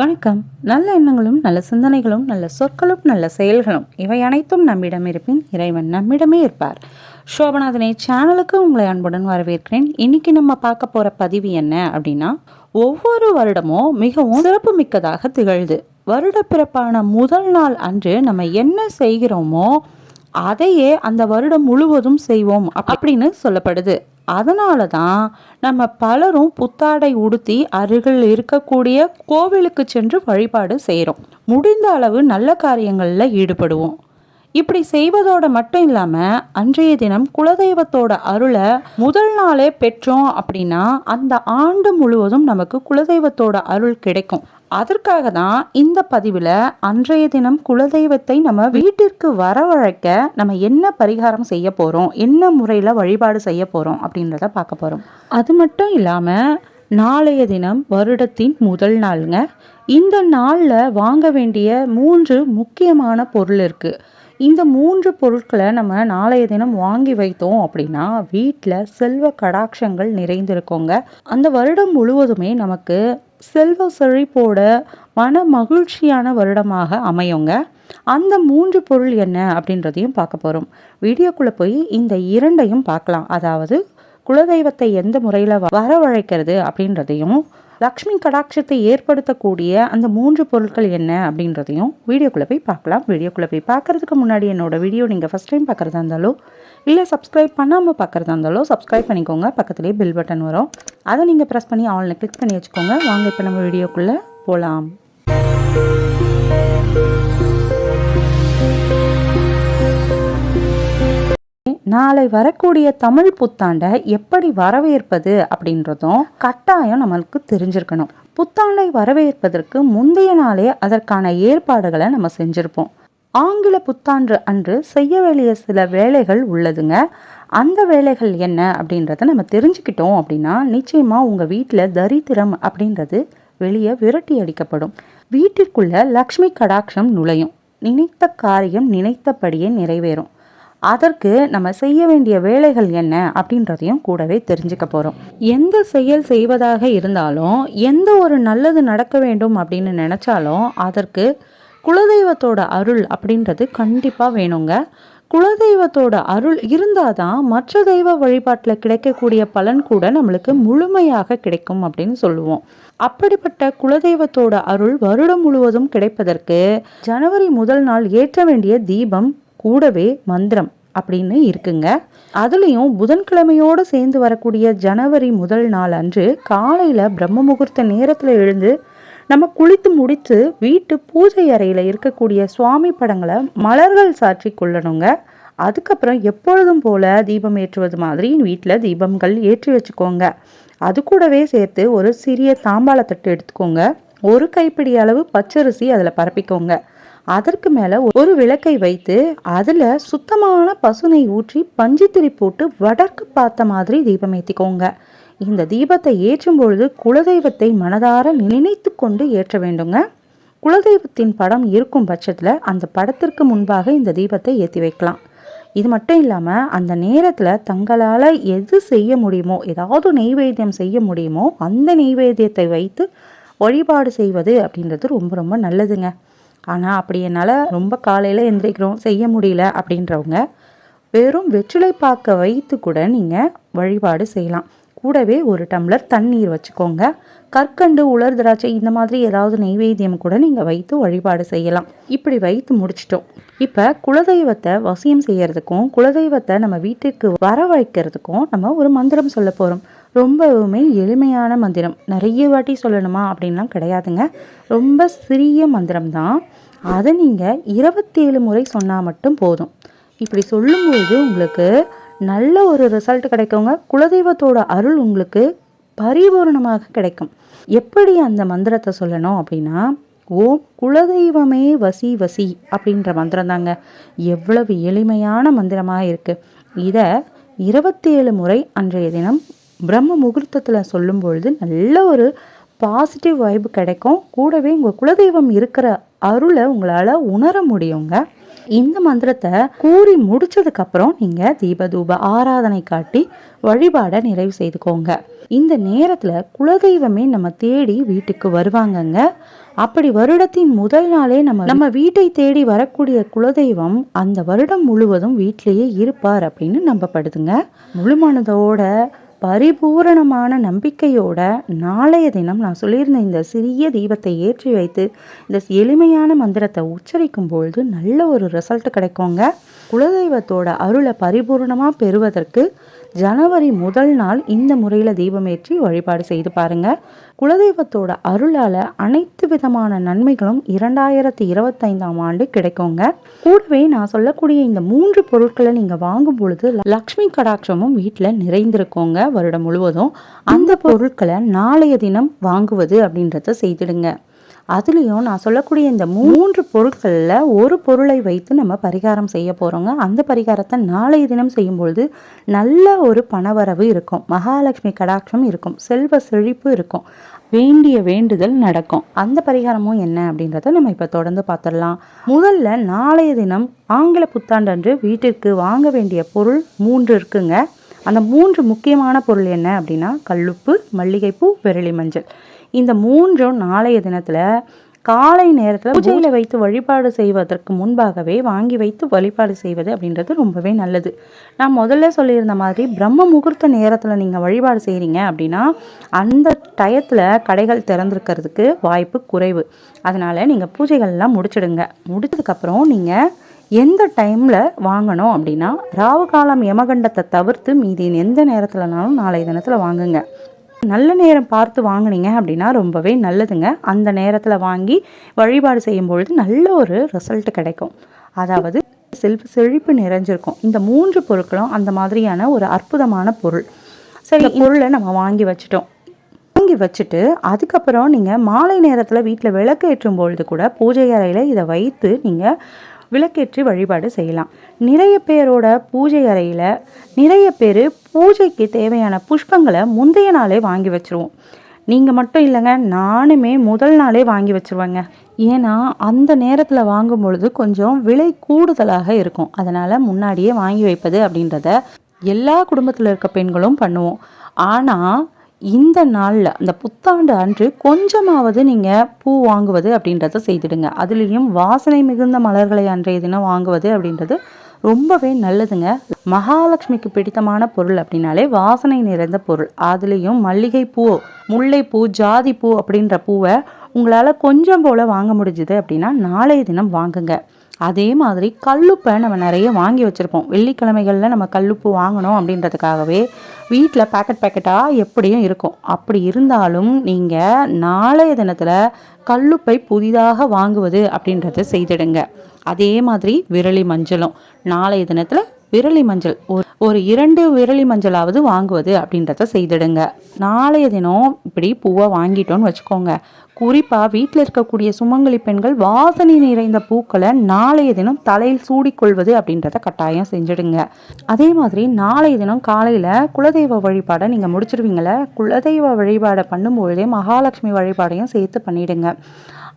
வணக்கம். நல்ல எண்ணங்களும் நல்ல சிந்தனைகளும் நல்ல சொற்களும் நல்ல செயல்களும் இவை அனைத்தும் நம்மிடம் இருப்பின் இறைவன் நம்மிடமே இருப்பார். சோபநாதனை சேனலுக்கு உங்களை அன்புடன் வரவேற்கிறேன். இன்னைக்கு நம்ம பார்க்க போகிற பதிவு என்ன அப்படின்னா ஒவ்வொரு வருடமும் மிகவும் சிறப்பு மிக்கதாக திகழ்து வருடப்பிறப்பான முதல் நாள் அன்று நம்ம என்ன செய்கிறோமோ அதையே அந்த வருடம் முழுவதும் செய்வோம் அப்படின்னு சொல்லப்படுது. அதனால தான் நம்ம பலரும் புத்தாடை உடுத்தி அருகில் இருக்கக்கூடிய கோவிலுக்கு சென்று வழிபாடு செய்கிறோம் முடிந்த அளவு நல்ல காரியங்களில் ஈடுபடுவோம். இப்படி செய்வதோட மட்டும் இல்லாமல் அன்றைய தினம் குலதெய்வத்தோட அருளை முதல் நாளே பெற்றோம் அப்படின்னா அந்த ஆண்டு முழுவதும் நமக்கு குலதெய்வத்தோட அருள் கிடைக்கும். அதற்காக தான் இந்த பதிவில் அன்றைய தினம் குலதெய்வத்தை நம்ம வீட்டிற்கு வரவழைக்க நம்ம என்ன பரிகாரம் செய்ய போகிறோம் என்ன முறையில் வழிபாடு செய்ய போகிறோம் அப்படின்றத பார்க்க போகிறோம் அது மட்டும் இல்லாமல் நாளைய தினம் வருடத்தின் முதல் நாளுங்க. இந்த நாளில் வாங்க வேண்டிய மூன்று முக்கியமான பொருள் இருக்குது இந்த மூன்று பொருட்களை நம்ம நாளைய தினம் வாங்கி வைத்தோம் அப்படின்னா வீட்டில் செல்வ கடாட்சங்கள் நிறைந்திருக்கோங்க. அந்த வருடம் முழுவதுமே நமக்கு செல்வ செழிப்போட மன மகிழ்ச்சியான வருடமாக அமையுங்க. அந்த மூன்று பொருள் என்ன அப்படின்றதையும் பார்க்க போகிறோம் வீடியோக்குள்ளே போய் இந்த இரண்டையும் பார்க்கலாம். அதாவது குலதெய்வத்தை எந்த முறையில் வரவழைக்கிறது அப்படின்றதையும் லக்ஷ்மி கடாட்சத்தை ஏற்படுத்தக்கூடிய அந்த மூன்று பொருட்கள் என்ன அப்படின்றதையும் வீடியோக்குள்ளே போய் பார்க்கலாம். வீடியோக்குள்ளே போய் பார்க்குறதுக்கு முன்னாடி என்னோட வீடியோ நீங்கள் ஃபஸ்ட் டைம் பார்க்குறதா இருந்தாலோ இல்லை சப்ஸ்கிரைப் பண்ணாமல் பார்க்குறதா இருந்தாலும் சப்ஸ்கிரைப் பண்ணிக்கோங்க. பக்கத்துலேயே பில் பட்டன் வரும். அதை நீங்கள் ப்ரெஸ் பண்ணி ஆன்லைன் கிளிக் பண்ணி வச்சுக்கோங்க. வாங்க இப்போ நம்ம வீடியோக்குள்ளே போகலாம் நாளை வரக்கூடிய தமிழ் புத்தாண்டை எப்படி வரவேற்பது அப்படின்றதும் கட்டாயம் நம்மளுக்கு தெரிஞ்சிருக்கணும். புத்தாண்டை வரவேற்பதற்கு முந்தைய நாளே அதற்கான ஏற்பாடுகளை நம்ம செஞ்சுருப்போம். ஆங்கில புத்தாண்டு அன்று செய்ய வேண்டிய சில வேலைகள் உள்ளதுங்க. அந்த வேலைகள் என்ன அப்படின்றத நம்ம தெரிஞ்சுக்கிட்டோம் அப்படின்னா நிச்சயமாக உங்கள் வீட்டில் தரித்திரம் அப்படின்றது வெளியே விரட்டி அடிக்கப்படும். வீட்டிற்குள்ள லக்ஷ்மி கடாட்சம் நுழையும். நினைத்த காரியம் நினைத்தபடியே நிறைவேறும். அதற்கு நம்ம செய்ய வேண்டிய வேலைகள் என்ன அப்படின்றதையும் கூடவே தெரிஞ்சுக்க போகிறோம் எந்த செயல் செய்வதாக இருந்தாலும் எந்த ஒரு நல்லது நடக்க வேண்டும் அப்படின்னு நினச்சாலும் அதற்கு குலதெய்வத்தோட அருள் அப்படின்றது கண்டிப்பாக வேணுங்க. குலதெய்வத்தோட அருள் இருந்தால் தான் மற்ற தெய்வ வழிபாட்டில் கிடைக்கக்கூடிய பலன் கூட நம்மளுக்கு முழுமையாக கிடைக்கும் அப்படின்னு சொல்லுவோம். அப்படிப்பட்ட குலதெய்வத்தோட அருள் வருடம் முழுவதும் கிடைப்பதற்கு ஜனவரி முதல் நாள் ஏற்ற வேண்டிய தீபம் கூடவே மந்திரம் அப்படின்னு இருக்குங்க. அதுலேயும் புதன்கிழமையோடு சேர்ந்து வரக்கூடிய ஜனவரி முதல் நாள் அன்று காலையில் பிரம்ம முகூர்த்த நேரத்தில் எழுந்து நம்ம குளித்து முடித்து வீட்டு பூஜை அறையில் இருக்கக்கூடிய சுவாமி படங்களை மலர்கள் சாற்றி கொள்ளணுங்க. அதுக்கப்புறம் எப்பொழுதும் போல தீபம் ஏற்றுவது மாதிரி வீட்டில் தீபங்கள் ஏற்றி வச்சுக்கோங்க. அது கூடவே சேர்த்து ஒரு சிறிய தாம்பாளத்தட்டு எடுத்துக்கோங்க. ஒரு கைப்பிடி அளவு பச்சரிசி அதில் பரப்பிக்கோங்க. அதற்கு மேலே ஒரு விளக்கை வைத்து அதில் சுத்தமான பசுனை ஊற்றி பஞ்சுத்திரி போட்டு வடக்கு பார்த்த மாதிரி தீபம் ஏற்றிக்கோங்க இந்த தீபத்தை ஏற்றும் பொழுது குலதெய்வத்தை மனதார நினைத்து கொண்டு ஏற்ற வேண்டுங்க. குலதெய்வத்தின் படம் இருக்கும் பட்சத்தில் அந்த படத்திற்கு முன்பாக இந்த தீபத்தை ஏற்றி வைக்கலாம். இது மட்டும் இல்லாமல் அந்த நேரத்தில் தங்களால் எது செய்ய முடியுமோ ஏதாவது நெய்வேத்தியம் செய்ய முடியுமோ அந்த நெய்வேத்தியத்தை வைத்து வழிபாடு செய்வது அப்படின்றது ரொம்ப ரொம்ப நல்லதுங்க. ஆனால் அப்படி என்னால் ரொம்ப காலையில் எந்திரிக்கிறோம் செய்ய முடியல அப்படின்றவங்க வெறும் வெற்றிலை பாக்க வைத்து கூட நீங்கள் வழிபாடு செய்யலாம். கூடவே ஒரு டம்ளர் தண்ணீர் வச்சுக்கோங்க. கற்கண்டு உலர் திராட்சை இந்த மாதிரி ஏதாவது நெய்வேத்தியம் கூட நீங்கள் வைத்து வழிபாடு செய்யலாம். இப்படி வைத்து முடிச்சிட்டோம். இப்போ குலதெய்வத்தை வசியம் செய்யறதுக்கும் குலதெய்வத்தை நம்ம வீட்டுக்கு வர வைக்கிறதுக்கும் நம்ம ஒரு மந்திரம் சொல்ல போகிறோம் ரொம்பவுமே எளிமையான மந்திரம். நிறைய வாட்டி சொல்லணுமா அப்படின்லாம் கிடையாதுங்க. ரொம்ப சிறிய மந்திரம் தான். அதை நீங்கள் இருபத்தேழு முறை சொன்னால் மட்டும் போதும். இப்படி சொல்லும்போது உங்களுக்கு நல்ல ஒரு ரிசல்ட் கிடைக்குங்க. குலதெய்வத்தோட அருள் உங்களுக்கு பரிபூர்ணமாக கிடைக்கும். எப்படி அந்த மந்திரத்தை சொல்லணும் அப்படின்னா ஓம் குலதெய்வமே வசி வசி அப்படின்ற மந்திரம் தாங்க. எவ்வளவு எளிமையான மந்திரமாக இருக்குது இதை இருபத்தேழு முறை அன்றைய தினம் பிரம்ம முகூர்த்தத்தில் சொல்லும் பொழுது நல்ல ஒரு பாசிட்டிவ் வைப் கிடைக்கும். கூடவே உங்கள் குலதெய்வம் இருக்கிற அருளை உங்களால் உணர முடியுங்க. இந்த மந்திரத்தை கூறி முடிச்சதுக்கப்புறம் நீங்கள் தீபதூப ஆராதனை காட்டி வழிபாடை நிறைவு செய்துக்கோங்க. இந்த நேரத்தில் குலதெய்வமே நம்ம தேடி வீட்டுக்கு வருவாங்கங்க. அப்படி வருடத்தின் முதல் நாளே நம்ம நம்ம வீட்டை தேடி வரக்கூடிய குலதெய்வம் அந்த வருடம் முழுவதும் வீட்டிலேயே இருப்பார் அப்படின்னு நம்பப்படுதுங்க. முழுமனதோட பரிபூரணமான நம்பிக்கையோட நாளைய தினம் நான் சொல்லியிருந்த இந்த சிறிய தீபத்தை ஏற்றி வைத்து இந்த எளிமையான மந்திரத்தை உச்சரிக்கும் பொழுது நல்ல ஒரு ரிசல்ட் கிடைக்குங்க. குலதெய்வத்தோட அருளை பரிபூர்ணமாக பெறுவதற்கு ஜனவரி முதல் நாள் இந்த முறையில் தீபமேற்றி வழிபாடு செய்து பாருங்கள் குலதெய்வத்தோட அருளால் அனைத்து விதமான நன்மைகளும் இரண்டாயிரத்தி இருபத்தைந்தாம் ஆண்டு கிடைக்குங்க. கூடவே நான் சொல்லக்கூடிய இந்த மூன்று பொருட்களை நீங்கள் வாங்கும் பொழுது லக்ஷ்மி கடாட்சமும் வீட்டில் நிறைந்திருக்கோங்க வருடம் முழுவதும். அந்த பொருட்களை நாளைய தினம் வாங்குவது அப்படின்றத செய்திடுங்க. அதுலேயும் நான் சொல்லக்கூடிய இந்த மூன்று பொருட்களில் ஒரு பொருளை வைத்து நம்ம பரிகாரம் செய்ய போகிறோங்க அந்த பரிகாரத்தை நாளைய தினம் செய்யும்பொழுது நல்ல ஒரு பணவரவு இருக்கும். மகாலட்சுமி கடாட்சம் இருக்கும். செல்வ செழிப்பு இருக்கும். வேண்டிய வேண்டுதல் நடக்கும். அந்த பரிகாரமும் என்ன அப்படின்றத நம்ம இப்போ தொடர்ந்து பார்த்துடலாம் முதல்ல நாளைய தினம் ஆங்கில புத்தாண்டன்று வீட்டிற்கு வாங்க வேண்டிய பொருள் மூன்று இருக்குங்க. அந்த மூன்று முக்கியமான பொருள் என்ன அப்படின்னா கல்லுப்பு மல்லிகைப்பூ விரலி மஞ்சள். இந்த மூன்றும் நாளைய தினத்தில் காலை நேரத்தில் பூஜையில் வைத்து வழிபாடு செய்வதற்கு முன்பாகவே வாங்கி வைத்து வழிபாடு செய்வது அப்படின்றது ரொம்பவே நல்லது. நான் முதல்ல சொல்லியிருந்த மாதிரி பிரம்ம முகூர்த்த நேரத்தில் நீங்கள் வழிபாடு செய்கிறீங்க அப்படின்னா அந்த டயத்தில் கடைகள் திறந்துருக்கிறதுக்கு வாய்ப்பு குறைவு. அதனால் நீங்கள் பூஜைகள்லாம் முடிச்சிடுங்க. முடிச்சதுக்கப்புறம் நீங்கள் எந்த டைமில் வாங்கணும் அப்படின்னா ராவு காலம் யமகண்டத்தை தவிர்த்து மீதி எந்த நேரத்தில்னாலும் நாளைய தினத்தில் வாங்குங்க. நல்ல நேரம் பார்த்து வாங்கினீங்க அப்படின்னா ரொம்பவே நல்லதுங்க. அந்த நேரத்தில் வாங்கி வழிபாடு செய்யும் பொழுது நல்ல ஒரு ரிசல்ட் கிடைக்கும். அதாவது செல்ஃப் செழிப்பு நிறைஞ்சிருக்கும். இந்த மூன்று பொருட்களும் அந்த மாதிரியான ஒரு அற்புதமான பொருள். சரி பொருளை நம்ம வாங்கி வச்சுட்டோம். வாங்கி வச்சுட்டு அதுக்கப்புறம் நீங்கள் மாலை நேரத்தில் வீட்டில் விளக்கு ஏற்றும் பொழுது கூட பூஜை அறையில் இதை வைத்து நீங்கள் விளக்கேற்றி வழிபாடு செய்யலாம். நிறைய பேரோட பூஜை அறையில் நிறைய பேர் பூஜைக்கு தேவையான புஷ்பங்களை முந்தைய நாளே வாங்கி வச்சுருவோம். நீங்கள் மட்டும் இல்லைங்க நானுமே முதல் நாளே வாங்கி வச்சுருவேங்க. ஏன்னா அந்த நேரத்தில் வாங்கும் பொழுது கொஞ்சம் விலை கூடுதலாக இருக்கும். அதனால் முன்னாடியே வாங்கி வைப்பது அப்படின்றத எல்லா குடும்பத்தில் இருக்க பெண்களும் பண்ணுவோம். ஆனால் இந்த நாளில் அந்த புத்தாண்டு அன்று கொஞ்சமாவது நீங்கள் பூ வாங்குவது அப்படின்றத செய்துடுங்க. அதுலேயும் வாசனை மிகுந்த மலர்களை அன்றைய தினம் வாங்குவது அப்படின்றது ரொம்பவே நல்லதுங்க. மகாலட்சுமிக்கு பிடித்தமான பொருள் அப்படின்னாலே வாசனை நிறைந்த பொருள். அதுலேயும் மல்லிகை பூ முல்லைப்பூ ஜாதி பூ அப்படின்ற பூவை உங்களால் கொஞ்சம் போல் வாங்க முடிஞ்சுது அப்படின்னா நாளைய தினம் வாங்குங்க. அதே மாதிரி கல்லுப்பை நம்ம நிறைய வாங்கி வச்சுருப்போம். வெள்ளிக்கிழமைகளில் நம்ம கல்லுப்பு வாங்கணும் அப்படின்றதுக்காகவே வீட்டில் பேக்கெட் பேக்கெட்டாக எப்படியும் இருக்கும். அப்படி இருந்தாலும் நீங்கள் நாளைய தினத்தில் கல்லுப்பை புதிதாக வாங்குவது அப்படின்றத செய்திடுங்க. அதே மாதிரி விரலி மஞ்சளும். நாளைய தினத்தில் விரலி மஞ்சள். ஒரு ஒரு இரண்டு விரலி மஞ்சளாவது வாங்குவது அப்படின்றத செய்திடுங்க. நாளைய தினம் இப்படி பூவை வாங்கிட்டோன்னு வச்சுக்கோங்க. குறிப்பாக வீட்டில் இருக்கக்கூடிய சுமங்கலி பெண்கள் வாசனை நிறைந்த பூக்களை நாளைய தினம் தலையில் சூடிக்கொள்வது அப்படின்றத கட்டாயம் செஞ்சுடுங்க. அதே மாதிரி நாளைய தினம் காலையில் குலதெய்வ வழிபாடை நீங்கள் முடிச்சிருவீங்களே குலதெய்வ வழிபாடை பண்ணும்பொழுதே மகாலட்சுமி வழிபாடையும் சேர்த்து பண்ணிவிடுங்க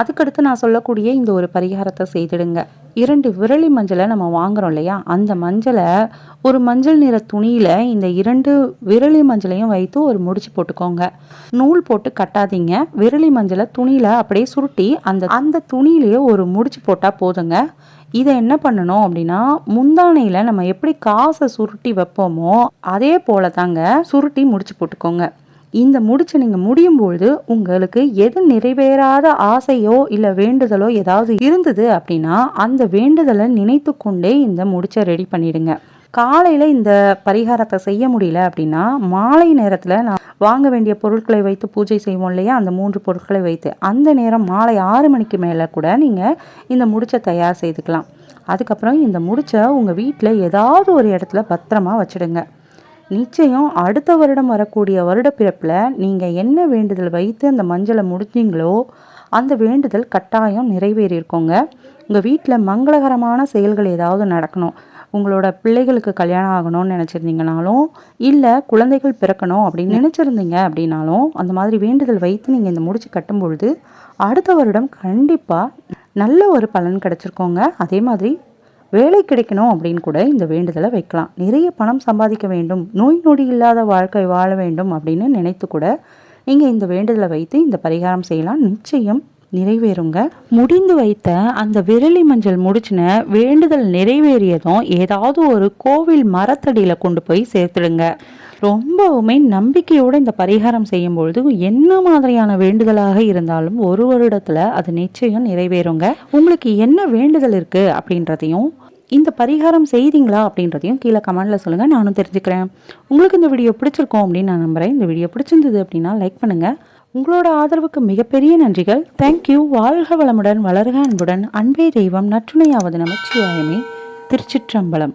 அதுக்கடுத்து நான் சொல்லக்கூடிய இந்த ஒரு பரிகாரத்தை செய்திடுங்க. இரண்டு விரலி மஞ்சளை நம்ம வாங்குறோம் இல்லையா? அந்த மஞ்சளை ஒரு மஞ்சள் நிற துணியில் இந்த இரண்டு விரலி மஞ்சளையும் வைத்து ஒரு முடிச்சு போட்டுக்கோங்க. நூல் போட்டு கட்டாதீங்க. விரலி மஞ்சளை துணியில் அப்படியே சுருட்டி அந்த அந்த துணியிலேயே ஒரு முடிச்சு போட்டால் போதுங்க. இதை என்ன பண்ணணும் அப்படின்னா முந்தானையில் நம்ம எப்படி காசை சுருட்டி வைப்போமோ அதே போல தாங்க சுருட்டி முடிச்சு போட்டுக்கோங்க. இந்த முடிச்சு நீங்கள் முடியும் பொழுது உங்களுக்கு எது நிறைவேறாத ஆசையோ இல்லை வேண்டுதலோ ஏதாவது இருந்தது அப்படின்னா அந்த வேண்டுதலை நினைத்து கொண்டே இந்த முடிச்சை ரெடி பண்ணிடுங்க. காலையில் இந்த பரிகாரத்தை செய்ய முடியல அப்படின்னா மாலை நேரத்தில் நான் வாங்க வேண்டிய பொருட்களை வைத்து பூஜை செய்வோம் இல்லையா? அந்த மூன்று பொருட்களை வைத்து அந்த நேரம் மாலை ஆறு மணிக்கு மேலே கூட நீங்கள் இந்த முடிச்சை தயார் செய்துக்கலாம். அதுக்கப்புறம் இந்த முடிச்சை உங்கள் வீட்டில் ஏதாவது ஒரு இடத்துல பத்திரமா வச்சுடுங்க. நிச்சயம் அடுத்த வருடம் வரக்கூடிய வருடப்பிறப்பில் நீங்கள் என்ன வேண்டுதல் வைத்து அந்த மஞ்சளை முடிச்சிங்களோ அந்த வேண்டுதல் கட்டாயம் நிறைவேறியிருக்கோங்க. உங்கள் வீட்டில் மங்களகரமான செயல்கள் ஏதாவது நடக்கணும். உங்களோட பிள்ளைகளுக்கு கல்யாணம் ஆகணும்னு நினச்சிருந்தீங்கனாலும் இல்லை குழந்தைகள் பிறக்கணும் அப்படின்னு நினச்சிருந்தீங்க அப்படின்னாலும் அந்த மாதிரி வேண்டுதல் வைத்து நீங்கள் இந்த முடிச்சு கட்டும்பொழுது அடுத்த வருடம் கண்டிப்பாக நல்ல ஒரு பலன் கிடச்சிருக்கோங்க. அதே மாதிரி வேலை கிடைக்கணும் அப்படின்னு கூட இந்த வேண்டுதலை வைக்கலாம். நிறைய பணம் சம்பாதிக்க வேண்டும். நோய் நொடி இல்லாத வாழ்க்கை வாழ வேண்டும் அப்படின்னு நினைத்து கூட நீங்கள் இந்த வேண்டுதலை வைத்து இந்த பரிகாரம் செய்யலாம். நிச்சயம் நிறைவேறுங்க. முடிந்து வைத்த அந்த விரலி மஞ்சள் முடிச்சின வேண்டுதல் நிறைவேறியதும் ஏதாவது ஒரு கோவில் மரத்தடியில் கொண்டு போய் சேர்த்துடுங்க. ரொம்பவுமே நம்பிக்கையோடு இந்த பரிகாரம் செய்யும்பொழுது என்ன மாதிரியான வேண்டுதலாக இருந்தாலும் ஒரு வருடத்தில் அது நிச்சயம் நிறைவேறுங்க. உங்களுக்கு என்ன வேண்டுதல் இருக்குது அப்படின்றதையும் இந்த பரிகாரம் செய்தீங்களா அப்படின்றதையும் கீழே கமெண்டில் சொல்லுங்கள் நானும் தெரிஞ்சுக்கிறேன். உங்களுக்கு இந்த வீடியோ பிடிச்சிருக்கோம் அப்படின்னு நான் நம்புகிறேன் இந்த வீடியோ பிடிச்சிருந்தது அப்படின்னா லைக் பண்ணுங்கள் உங்களோட ஆதரவுக்கு மிகப்பெரிய நன்றிகள். தேங்க்யூ வாழ்க வளமுடன் வளர்க அன்புடன். அன்பே தெய்வம் நற்றுணையாவது நமச்சிவாயமே. திருச்சிற்றம்பலம்.